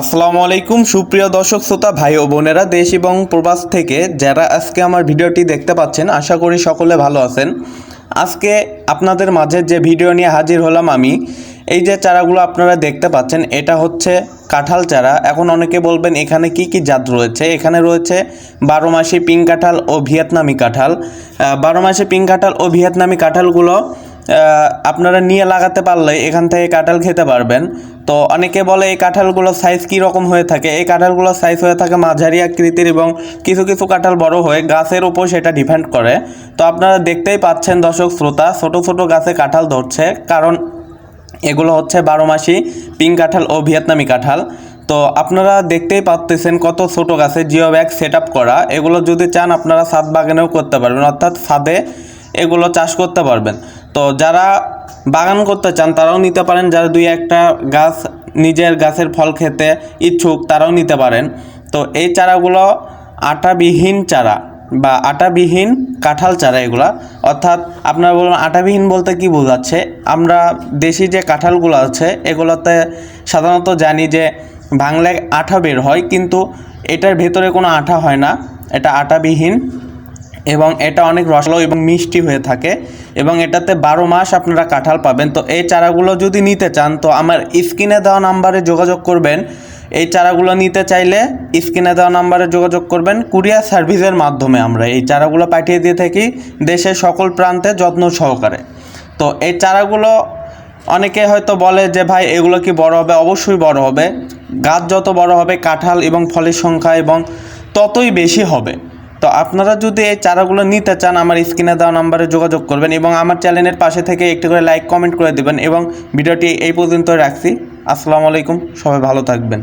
আসসালামু আলাইকুম, সুপ্রিয় দর্শক, শ্রোতা, ভাই ও বোনেরা, দেশ এবং প্রবাস থেকে যারা আজকে আমার ভিডিওটি দেখতে পাচ্ছেন, আশা করি সকলে ভালো আছেন। আজকে আপনাদের মাঝে যে ভিডিও নিয়ে হাজির হলাম আমি, এই যে চারাগুলো আপনারা দেখতে পাচ্ছেন, এটা হচ্ছে কাঁঠাল চারা। এখন অনেকে বলবেন, এখানে কি কি জাত রয়েছে? এখানে রয়েছে বারো মাসি পিং কাঁঠাল ও ভিয়েতনামি কাঁঠাল। বারো মাসি পিং কাঁঠাল ও ভিয়েতনামি কাঁঠালগুলো আপনারা নিয়ে লাগাতে পারলে এখান থেকে কাঁঠাল খেতে পারবেন। তো অনেকে বলে এই কাঁঠালগুলোর সাইজ কী রকম হয়ে থাকে? এই কাঁঠালগুলোর সাইজ হয়ে থাকে মাঝারি আকৃতির এবং কিছু কিছু কাঁঠাল বড় হয়ে গাছের উপর সেটা ডিপেন্ড করে। তো আপনারা দেখতেই পাচ্ছেন দর্শক শ্রোতা, ছোট ছোট গাছে কাঁঠাল ধরছে। কারণ এগুলো হচ্ছে বারো মাসি পিং কাঁঠাল ও ভিয়েতনামি কাঁঠাল। তো আপনারা দেখতেই পাচ্তেছেন কত ছোট গাছে জিও ব্যাগ সেট করা। এগুলো যদি চান আপনারা ছাদ বাগানেও করতে পারবেন, অর্থাৎ ছাদে এগুলো চাষ করতে পারবেন। তো যারা বাগান করতে চান, তারাও নিতে পারেন। যারা দুই একটা গাছ নিজের গাছের ফল খেতে ইচ্ছুক, তারাও নিতে পারেন। তো এই চারাগুলো আটাবিহীন চারা বা আটাবিহীন কাঁঠাল চারা এগুলা। অর্থাৎ আপনারা বলুন, আটাবিহীন বলতে কি বোঝাচ্ছে? আমরা দেশি যে কাঁঠালগুলো আছে, এগুলোতে সাধারণত জানি যে বাংলায় আঠা বের হয়, কিন্তু এটার ভেতরে কোনো আঠা হয় না। এটা আটাবিহীন এবং এটা অনেক রসালো এবং মিষ্টি হয়ে থাকে এবং এটাতে বারো মাস আপনারা কাঁঠাল পাবেন। তো এই চারাগুলো যদি নিতে চান, তো আমার স্ক্রিনে দেওয়া নাম্বারে যোগাযোগ করবেন। এই চারাগুলো নিতে চাইলে স্ক্রিনে দেওয়া নাম্বারে যোগাযোগ করবেন। কুরিয়ার সার্ভিসের মাধ্যমে আমরা এই চারাগুলো পাঠিয়ে দিয়ে থাকি দেশের সকল প্রান্তে যত্ন সহকারে। তো এই চারাগুলো অনেকে হয়তো বলে যে, ভাই, এগুলো কি বড় হবে? অবশ্যই বড় হবে। গাছ যত বড় হবে, কাঁঠাল এবং ফলের সংখ্যা এবং ততই বেশি হবে। তো আপনারা যদি এই চারাগুলো নিতে চান, আমার স্ক্রিনে দেওয়া নাম্বারে যোগাযোগ করবেন এবং আমার চ্যানেলের পাশে থেকে একটি করে লাইক, কমেন্ট করে দেবেন এবং ভিডিওটি এই পর্যন্ত রাখছি। আসসালামু আলাইকুম, সবাই ভালো থাকবেন।